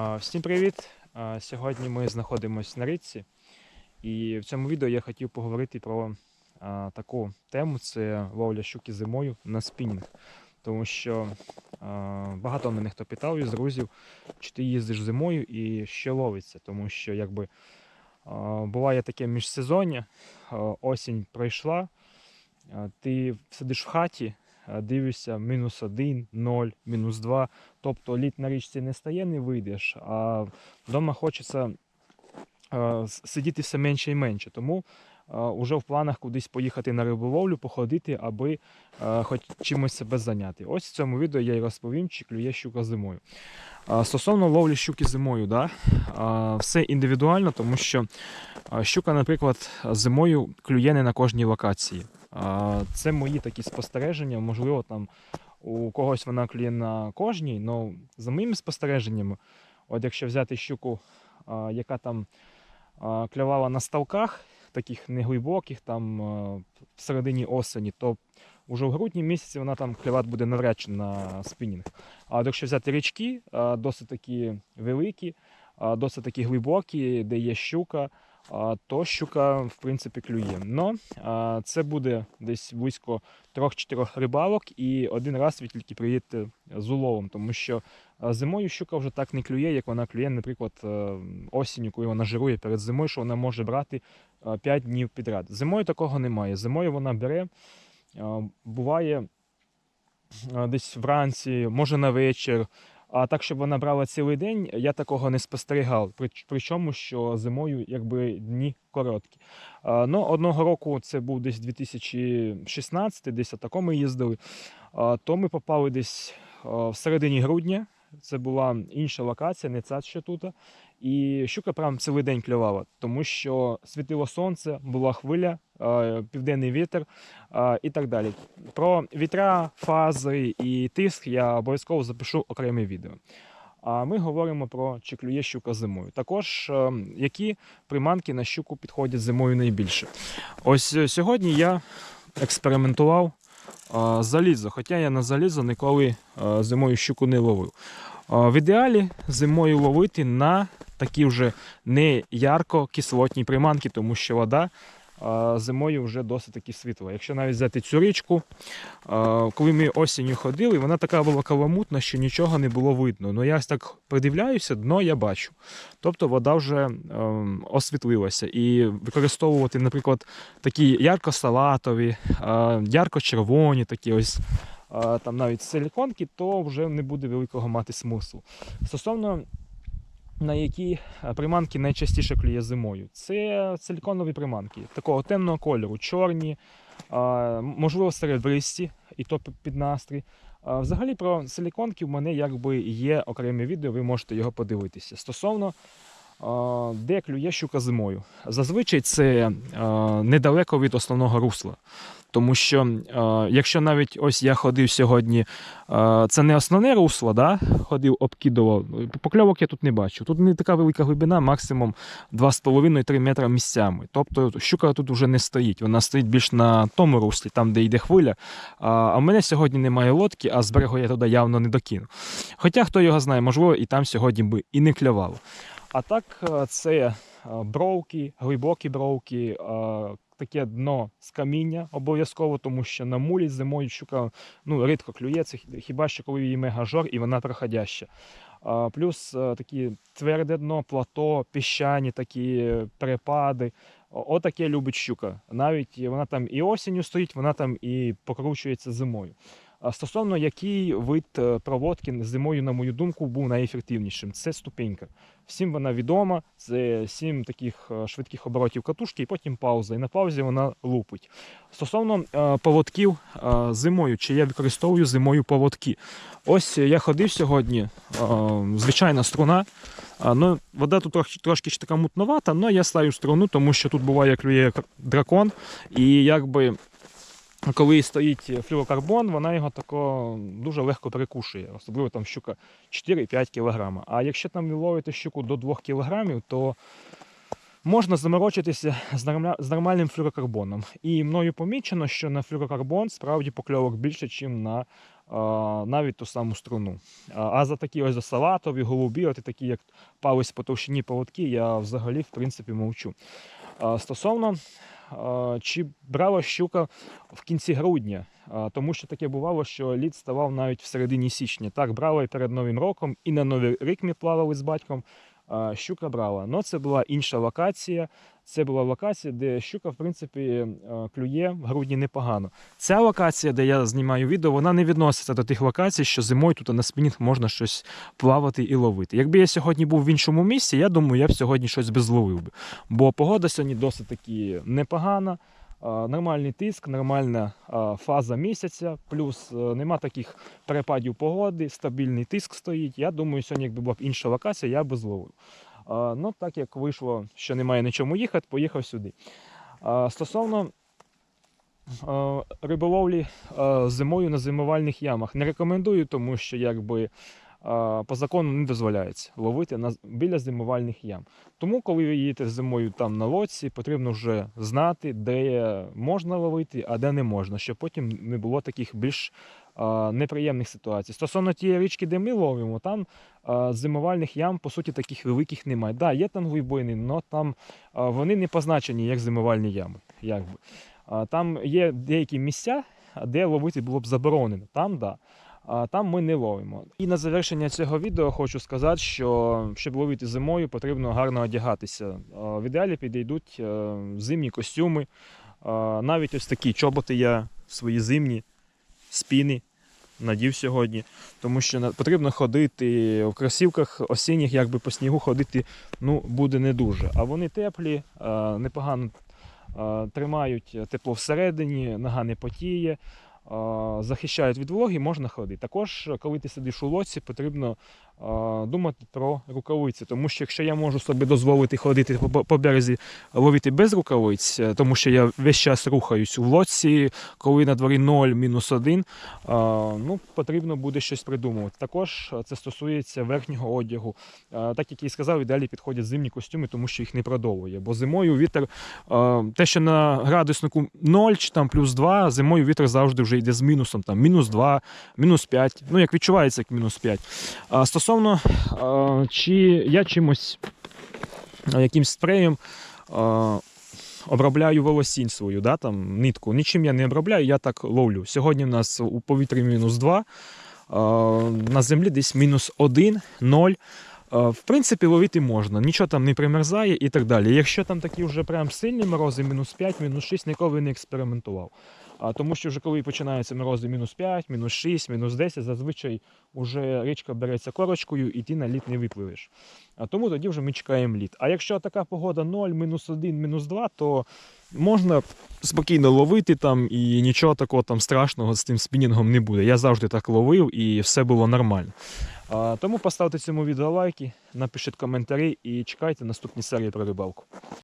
Всім привіт! Сьогодні ми знаходимося на річці, і в цьому відео я хотів поговорити про таку тему: це ловля щуки зимою на спінінг. Тому що багато мене хто питав із друзів, чи ти їздиш зимою і що ловиться. Тому що якби буває таке міжсезоння, осінь пройшла, ти сидиш в хаті, дивишся мінус один, ноль, мінус два. Тобто лід на річці не стає, не вийдеш, а вдома хочеться е, сидіти все менше і менше. Тому вже в планах кудись поїхати на риболовлю, походити, аби е, хоч чимось себе зайняти. Ось в цьому відео я й розповім, чи клює щука зимою. Стосовно ловлі щуки зимою, да, все індивідуально, тому що щука, наприклад, зимою клює не на кожній локації. Це мої такі спостереження, можливо, там у когось вона клює на кожній, але за моїми спостереженнями, от якщо взяти щуку, яка там клювала на ставках, таких неглибоких, там в осені, то вже в грудні місяці вона там клювати буде навряд чи на спінінг. А якщо взяти річки, досить такі великі, досить такі глибокі, де є щука, то щука в принципі клює. Но це буде десь близько трьох-чотирьох рибалок, і один раз ви тільки приїдете з уловом, тому що зимою щука вже так не клює, як вона клює, наприклад, е, осінню, коли вона жирує перед зимою, що вона може брати 5 днів підряд. Зимою такого немає. Зимою вона бере, е, буває е, десь вранці, може на вечір. А так, щоб вона брала цілий день, я такого не спостерігав. Причому, що зимою якби дні короткі. Ну, одного року це був десь 2016, десь атако ми їздили. То ми попали десь в середині грудня. Це була інша локація, не ця що тут. І щука прям цілий день клювала, тому що світило сонце, була хвиля, південний вітер і так далі. Про вітра, фази і тиск я обов'язково запишу окреме відео. А ми говоримо про чи клює щука зимою. Також е, які приманки на щуку підходять зимою найбільше. Ось е, сьогодні я експериментував е, залізо, хоча я на залізо ніколи е, зимою щуку не ловив. В ідеалі зимою ловити на такі вже не ярко кислотні приманки, тому що вода зимою вже досить таки світла. Якщо навіть взяти цю річку, коли ми осінню ходили, вона така була каламутна, що нічого не було видно. Ну я так придивляюся, дно я бачу. Тобто вода вже ем, освітлилася. І використовувати, наприклад, такі ярко-салатові, ярко-червоні, такі ось. Там навіть силіконки, то вже не буде великого мати смислу. Стосовно на які приманки найчастіше клює зимою. Це силіконові приманки такого темного кольору, чорні, можливо, серебристі, і то під настрій. Взагалі про силіконки в мене якби є окреме відео, ви можете його подивитися. Стосовно де клює щука зимою. Зазвичай це недалеко від основного русла. Тому що а, якщо навіть ось я ходив сьогодні, а, це не основне русло, да? ходив, обкидував. Покльовок я тут не бачу. Тут не така велика глибина, максимум 2,5-3 метра місцями. Тобто щука тут вже не стоїть. Вона стоїть більш на тому руслі, там, де йде хвиля. А, а в мене сьогодні немає лодки, а з берегу я туди явно не докину. Хоча хто його знає, можливо, і там сьогодні би і не клювало. А так, е, це е, бровки, глибокі бровки, е, таке дно з каміння обов'язково, тому що на мулі зимою щука ну, рідко клює, це хіба що коли її мегажор і вона проходяща. Плюс е, такі тверде дно, плато, піщані такі е, перепади. Отаке любить щука. Навіть вона там і осінню стоїть, вона там і покручується зимою. Стосовно який вид е, проводки зимою, на мою думку, був найефективнішим, це ступенька. Всім вона відома, це сім таких е, швидких оборотів катушки, і потім пауза. І на паузі вона лупить. Стосовно е, поводків зимою, чи я використовую зимою поводки. Ось я ходив сьогодні, звичайна струна. Ну, вода тут трошки ще така мутновата, але я ставлю струну, тому що тут буває клює дракон, і якби коли стоїть флюрокарбон, вона його тако дуже легко перекушує, особливо там щука 4-5 кг. А якщо там ви ловите щуку до 2 кг, то можна заморочитися з, нормальним флюрокарбоном. І мною помічено, що на флюрокарбон справді покльовок більше, ніж на навіть ту саму струну. А, за такі ось за салатові, голубі, от такі, як пались по товщині поводки, я взагалі в принципі мовчу. Стосовно чи брала щука в кінці грудня, тому що таке бувало, що лід ставав навіть в середині січня. Так, брала і перед Новим роком, і на Новий рік ми плавали з батьком. Щука брала. Но це була інша локація. Це була локація, де щука, в принципі, е, клює в грудні непогано. Ця локація, де я знімаю відео, вона не відноситься до тих локацій, що зимою тут на спінінг можна щось плавати і ловити. Якби я сьогодні був в іншому місці, я думаю, я б сьогодні щось би зловив. Бо погода сьогодні досить таки непогана. Нормальний тиск, нормальна фаза місяця, плюс е, нема таких перепадів погоди, стабільний тиск стоїть. Я думаю, сьогодні, якби була б інша локація, я би зловив. Ну, так як вийшло, що немає на чому їхати, поїхав сюди. Стосовно риболовлі зимою на зимувальних ямах, не рекомендую, тому що якби. По закону не дозволяється ловити біля зимувальних ям. Тому, коли ви їдете зимою там на лодці, потрібно вже знати, де можна ловити, а де не можна, щоб потім не було таких більш неприємних ситуацій. Стосовно тієї річки, де ми ловимо, там зимувальних ям, по суті, таких великих немає. Да, є там глибини, але там вони не позначені як зимувальні ями. Якби. Там є деякі місця, де ловити було б заборонено. Там, да. Там ми не ловимо. І на завершення цього відео хочу сказати, що щоб ловити зимою, потрібно гарно одягатися. В ідеалі підійдуть е, зимні костюми. Навіть ось такі чоботи я свої зимні спіни надів сьогодні, тому що потрібно ходити в кросівках осінніх, якби по снігу ходити ну, буде не дуже. А вони теплі, непогано тримають тепло всередині, нога не потіє. Захищають від вологи, можна ходити. Також, коли ти сидиш у лодці, потрібно думати про рукавиці, тому що якщо я можу собі дозволити ходити по, березі ловити без рукавиць, е, тому що я весь час рухаюсь у лодці, коли на дворі 0, мінус 1, ну, потрібно буде щось придумувати. Також е, це стосується верхнього одягу. Так як я і сказав, ідеалі підходять зимні костюми, тому що їх не продовує. Бо зимою вітер, те, що на градуснику 0 чи там плюс 2, зимою вітер завжди вже йде з мінусом, там мінус 2, мінус 5. Ну, як відчувається, як мінус 5. А, Стосовно, чи я чимось якимсь спреєм. Обробляю волосінь свою, да, там, нитку. Нічим я не обробляю, я так ловлю. Сьогодні в нас у повітрі мінус 2, на землі десь мінус 1, 0. В принципі, ловити можна, нічого там не примерзає і так далі. Якщо там такі вже прям сильні морози, мінус 5, мінус 6, ніколи не експериментував. Тому що вже коли починаються морози мінус 5, мінус 6, мінус 10, зазвичай вже річка береться корочкою і ти на лід не випливеш. Тому тоді вже ми чекаємо лід. А якщо така погода 0, мінус 1, мінус 2, то можна спокійно ловити там і нічого такого там страшного з тим спінінгом не буде. Я завжди так ловив і все було нормально. Тому поставте цьому відео лайки, напишіть коментарі і чекайте наступні серії про рибалку.